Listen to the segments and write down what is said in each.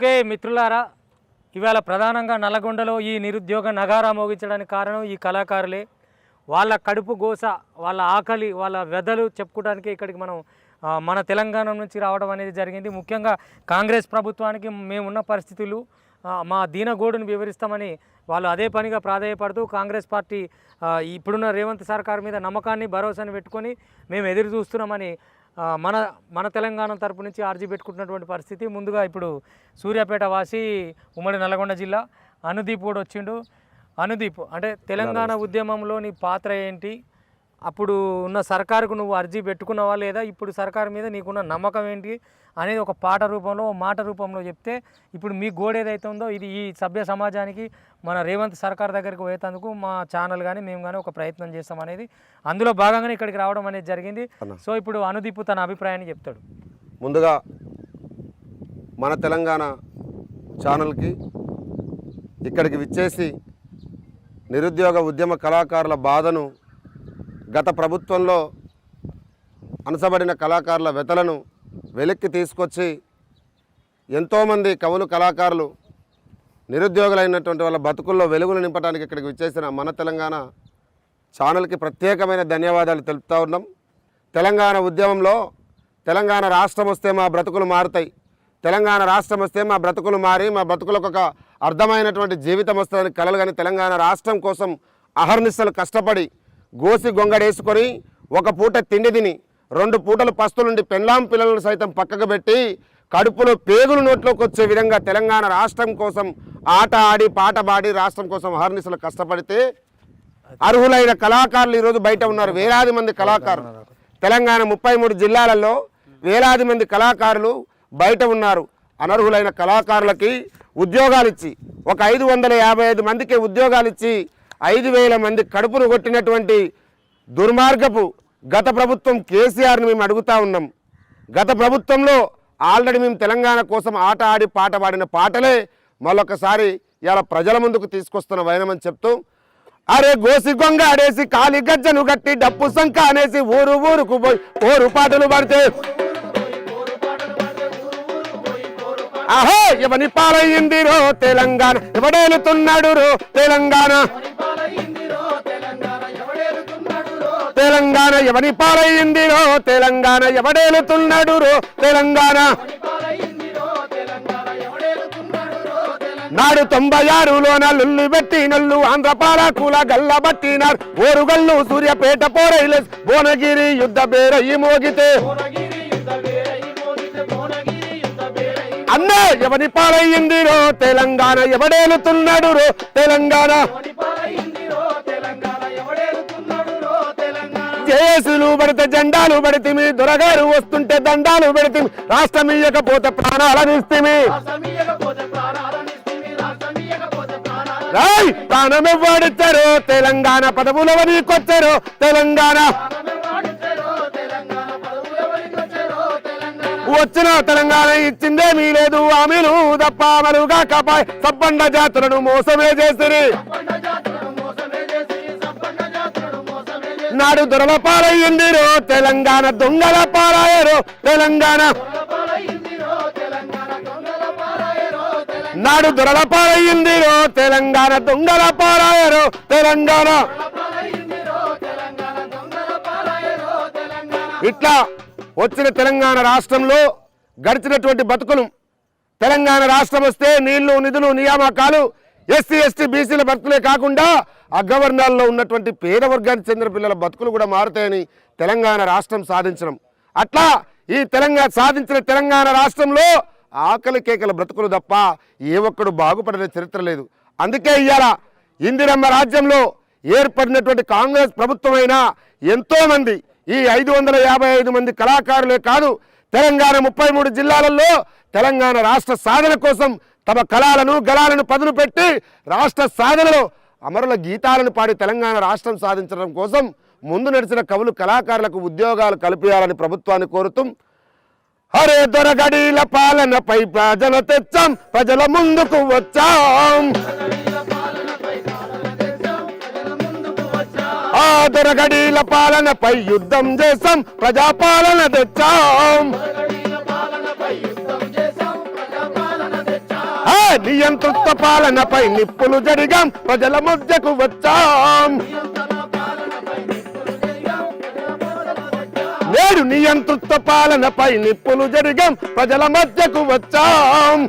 Okay మిత్రులారా ఇవాళ ప్రధానంగా నల్లగొండలో ఈ నిరుద్యోగ నగారా మోగించడానికి కారణం ఈ కళాకారులే. వాళ్ళ కడుపు గోస వాళ్ళ ఆకలి వాళ్ళ వెదలు చెప్పుకోవడానికి ఇక్కడికి మనం మన తెలంగాణ నుంచి రావడం అనేది జరిగింది. ముఖ్యంగా కాంగ్రెస్ ప్రభుత్వానికి మేమున్న పరిస్థితులు మా దీనగోడును వివరిస్తామని వాళ్ళు అదే పనిగా ప్రాధాయపడుతూ కాంగ్రెస్ పార్టీ ఇప్పుడున్న రేవంత్ సర్కార్ మీద నమ్మకాన్ని భరోసాని పెట్టుకొని మేము ఎదురు చూస్తున్నామని మన మన తెలంగాణ తరపు నుంచి ఆర్జీ పెట్టుకుంటున్నటువంటి పరిస్థితి. ముందుగా ఇప్పుడు సూర్యాపేట వాసి ఉమ్మడి నల్గొండ జిల్లా అనుదీప్ కూడా వచ్చిండు. అనుదీప్ అంటే తెలంగాణ ఉద్యమంలో నీ పాత్ర ఏంటి? అప్పుడు ఉన్న సర్కారుకు నువ్వు అర్జీ పెట్టుకున్నావా లేదా? ఇప్పుడు సర్కారు మీద నీకున్న నమ్మకం ఏంటి? అనేది ఒక పాట రూపంలో మాట రూపంలో చెప్తే ఇప్పుడు మీ గోడ ఏదైతే ఉందో ఇది ఈ సభ్య సమాజానికి మన రేవంత్ సర్కార్ దగ్గరికి పోయేందుకు మా ఛానల్ కానీ మేము కానీ ఒక ప్రయత్నం చేస్తాం అనేది అందులో భాగంగానే ఇక్కడికి రావడం అనేది జరిగింది. సో ఇప్పుడు అనుదీప్ తన అభిప్రాయాన్ని చెప్తాడు. ముందుగా మన తెలంగాణ ఛానల్కి ఇక్కడికి విచ్చేసి నిరుద్యోగ ఉద్యమ కళాకారుల బాధను గత ప్రభుత్వంలో అనసబడిన కళాకారుల వెతలను వెలిక్కి తీసుకొచ్చి ఎంతోమంది కవులు కళాకారులు నిరుద్యోగులైనటువంటి వాళ్ళ బతుకుల్లో వెలుగులు నింపడానికి ఇక్కడికి విచ్చేసిన మన తెలంగాణ ఛానల్కి ప్రత్యేకమైన ధన్యవాదాలు తెలుపుతూ ఉన్నాం. తెలంగాణ ఉద్యమంలో తెలంగాణ రాష్ట్రం వస్తే మా బ్రతుకులు మారుతాయి. తెలంగాణ రాష్ట్రం వస్తే మా బ్రతుకులు మారి మా బ్రతుకులకు ఒక అర్థమైనటువంటి జీవితం వస్తుందని కలలు కానీ తెలంగాణ రాష్ట్రం కోసం అహర్నిశలు కష్టపడి గోసి గొంగడేసుకొని ఒక పూట తిండి తిని రెండు పూటలు పస్తులుండి పెన్లాం పిల్లలను సైతం పక్కకు పెట్టి కడుపులో పేగులు నోట్లోకి వచ్చే విధంగా తెలంగాణ రాష్ట్రం కోసం ఆట ఆడి పాట పాడి రాష్ట్రం కోసం హర్నిసలు కష్టపడితే అర్హులైన కళాకారులు ఈరోజు బయట ఉన్నారు. వేలాది మంది కళాకారులు. తెలంగాణ ముప్పై మూడు జిల్లాలలో వేలాది మంది కళాకారులు బయట ఉన్నారు. అనర్హులైన కళాకారులకి ఉద్యోగాలు ఇచ్చి ఒక ఐదు వందల యాభై ఐదు మందికి ఉద్యోగాలు ఇచ్చి ఐదు వేల మంది కడుపును కొట్టినటువంటి దుర్మార్గపు గత ప్రభుత్వం కేసీఆర్ని మేము అడుగుతా ఉన్నాం. గత ప్రభుత్వంలో ఆల్రెడీ మేము తెలంగాణ కోసం ఆట ఆడి పాట పాడిన పాటలే మరొకసారి ఇలా ప్రజల ముందుకు తీసుకొస్తున్న వైనమని చెప్తూ అరే గోసి గొంగ ఆడేసి కాలి గజ్జను గట్టి డప్పు సంక అనేసి ఊరు ఊరుకు పోయి ఓరు పాటలు పాడితే ఆహో ఎవని పాలయ్యిందిరో తెలంగాణ ఇవడేలుతున్నాడు రో తెలంగాణ? తెలంగాణ ఎవని పాలయ్యిందిరో తెలంగాణ ఎవడేలుతున్నాడు రో తెలంగాణ నాడు తొంభై ఆరులోన లుల్లు పెట్టి నల్లు ఆంధ్రపాల కూల గల్ల బట్టినారు ఓరుగల్లు సూర్యపేట పోరైలెస్ భువనగిరి యుద్ధ బేరయ్యి మోగితే. అన్న ఎవని పాలయ్యిందిరో తెలంగాణ ఎవడేలుతున్నాడు రో తెలంగాణ కేసులు పడితే జెండాలు పడితిమి దొరగారు వస్తుంటే దండాలు పెడితిమి రాష్ట్రం ఇయ్యకపోతే ప్రాణాలను ఇస్తిమి. రాయ్ ప్రాణం ఇవ్వడిచ్చారు తెలంగాణ పదవులు నీకొచ్చారు తెలంగాణ. వచ్చిన తెలంగాణ ఇచ్చిందే మీ లేదు ఆమెను తప్ప మరుగా కపాయ్ సబ్బండ జాతులను మోసమే చేసిరి. నాడు దొరల పాలయ్యిందిరో తెలంగాణ దొంగల పారాయరో తెలంగాణ నాడు దొరల పాలయ్యిందిరో తెలంగాణ దొంగల పారాయరో తెలంగాణ ఇట్లా వచ్చిన తెలంగాణ రాష్ట్రంలో గడిచినటువంటి బతుకులు. తెలంగాణ రాష్ట్రం వస్తే నీళ్ళు నిధులు నియామకాలు ఎస్సీ ఎస్టీ బీసీల బతుకులే కాకుండా అగ్రవర్ణాల్లో ఉన్నటువంటి పేద వర్గానికి చెందిన పిల్లల బతుకులు కూడా మారుతాయని తెలంగాణ రాష్ట్రం సాధించడం. అట్లా ఈ తెలంగాణ సాధించిన తెలంగాణ రాష్ట్రంలో ఆకలి కేకల బ్రతుకులు తప్ప ఏ ఒక్కడు బాగుపడిన చరిత్ర లేదు. అందుకే ఇవాళ ఇందిరమ్మ రాజ్యంలో ఏర్పడినటువంటి కాంగ్రెస్ ప్రభుత్వమైనా ఎంతోమంది ఈ ఐదు వందల యాభై ఐదు మంది కళాకారులే కాదు తెలంగాణ ముప్పై మూడు జిల్లాలలో తెలంగాణ రాష్ట్ర సాధన కోసం తమ కళాలను గళాలను పదును పెట్టి రాష్ట్ర సాధనలో అమరుల గీతాలను పాడి తెలంగాణ రాష్ట్రం సాధించడం కోసం ముందు నడిచిన కవులు కళాకారులకు ఉద్యోగాలు కల్పించాలని ప్రభుత్వాన్ని కోరుతూ హరే దొరగడీల పాలనపై ప్రజలు తెచ్చాం ప్రజల ముందుకు వచ్చాం. ఆ దొరగడీల పాలనపై యుద్ధం చేసాం ప్రజాపాలన తెచ్చాం. నియంతృత్వ పాలనపై నిప్పులు జరిగాం. ప్రజల మధ్యకు వచ్చాం. నేడు నియంతృత్వ పాలనపై నిప్పులు జరిగాం. ప్రజల మధ్యకు వచ్చాం.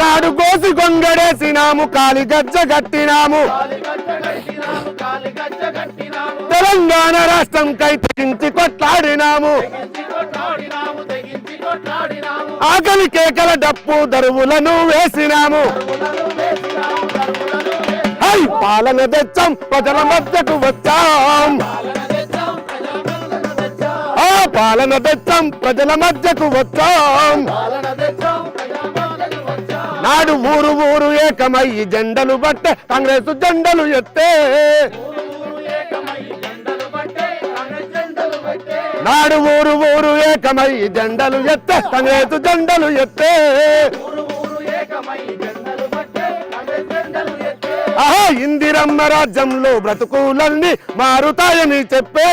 నాడు గోసి గొంగడేసినాము కాలి గజ్జ కట్టినాము. తెలంగాణ రాష్ట్రం కై తెగించి కొట్లాడినాము. ఆకలి కేకల డప్పు దరువులను వేసినాము. హై పాలన తెచ్చాం ప్రజల మధ్యకు వచ్చాం. ఆ పాలన తెచ్చాం ప్రజల మధ్యకు వచ్చాం. నాడు ఊరు ఊరు ఏకమై జెండలు బట్టే కాంగ్రెస్ జెండలు ఎత్తే. నాడు ఊరు ఊరు ఏకమై జెండలు ఎత్తే తనేతు జెండలు ఎత్తే. ఆహా ఇందిరమ్మ రాజ్యంలో బ్రతుకులన్నీ మారుతాయని చెప్పే.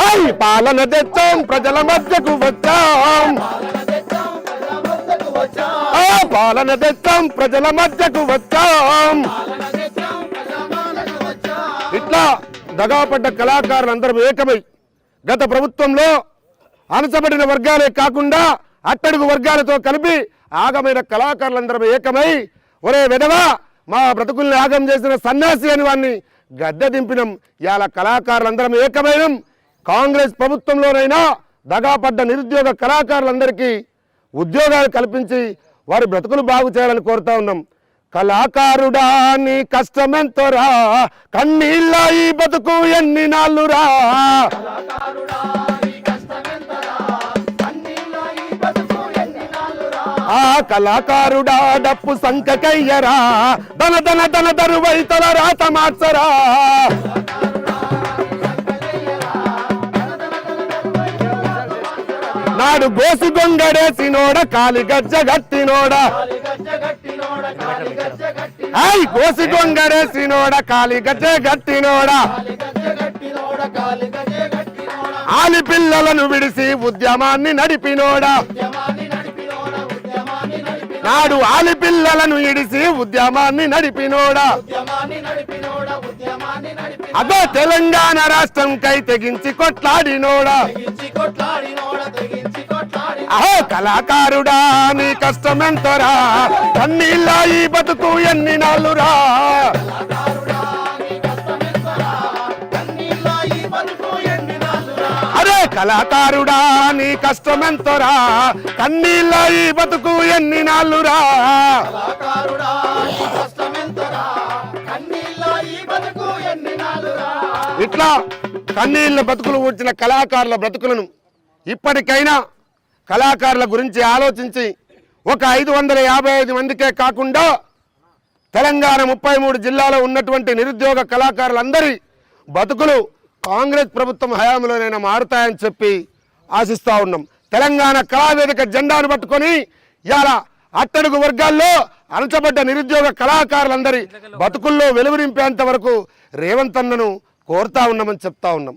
హై పాలన తెచ్చాం ప్రజల మధ్యకు వచ్చాం. ఆ పాలన తెచ్చాం ప్రజల మధ్యకు వచ్చాం. ఇట్లా దగాపడ్డ కళాకారులందరూ ఏకమై గత ప్రభుత్వంలో అణచబడిన వర్గాలే కాకుండా అట్టడుగు వర్గాలతో కలిపి ఆగమైన కళాకారులందరూ ఏకమై ఒరే విధవా మా బ్రతుకుల్ని ఆగం చేసిన సన్యాసి అని వాడిని గద్దె దింపినం. ఇవాళ కళాకారులందరం ఏకమైనం. కాంగ్రెస్ ప్రభుత్వంలోనైనా దగాపడ్డ నిరుద్యోగ కళాకారులందరికీ ఉద్యోగాలు కల్పించి వారి బ్రతుకులు బాగు చేయాలని కోరుతా ఉన్నాం. కళాకారుడా నీ కష్టమెంతోరా? కన్నీళ్ళ ఈ బతుకు ఎన్ని నాళ్ళురా? ఆ కళాకారుడా డప్పు సంకకయ్యరా? దన దన దన దరువైతల రాత మార్చరా? నాడు గోసి గొంగడేసినోడ కాలి గజ్జ గట్టినోడ? ఐ కోసి కొంగరే సినోడ కాలి గజే గట్టినోడ. ఆలి పిల్లలను విడిసి ఉద్యమాన్ని నడిపినోడా. నాడు ఆలి పిల్లలను ఇడిసి ఉద్యమాన్ని నడిపినోడా. అదో తెలంగాణ రాష్ట్రం కై తెగించి కొట్లాడినోడా. అహో కళాకారుడా నీ కష్టమెంతరా? కన్నీళ్ళ ఈ బతుకు ఎన్ని నాళ్ళురా? అరే కళాకారుడా నీ కష్టమెంతరా? కన్నీళ్ళ ఈ బతుకు ఎన్ని నాళ్ళురా? ఇట్లా కన్నీళ్ళ బతుకులు వచ్చిన కళాకారుల బ్రతుకులను ఇప్పటికైనా కళాకారుల గురించి ఆలోచించి ఒక ఐదు వందల యాభై ఐదు మందికే కాకుండా తెలంగాణ ముప్పై మూడు జిల్లాలో ఉన్నటువంటి నిరుద్యోగ కళాకారులందరి బతుకులు కాంగ్రెస్ ప్రభుత్వం హయాంలోనైనా మారుతాయని చెప్పి ఆశిస్తూ ఉన్నాం. తెలంగాణ కళావేదిక జెండాను పట్టుకొని ఇలా అట్టడుగు వర్గాల్లో అణచబడ్డ నిరుద్యోగ కళాకారులందరి బతుకుల్లో వెలువరింపేంత వరకు రేవంత్ అన్నను కోరుతా ఉన్నామని చెప్తా ఉన్నాం.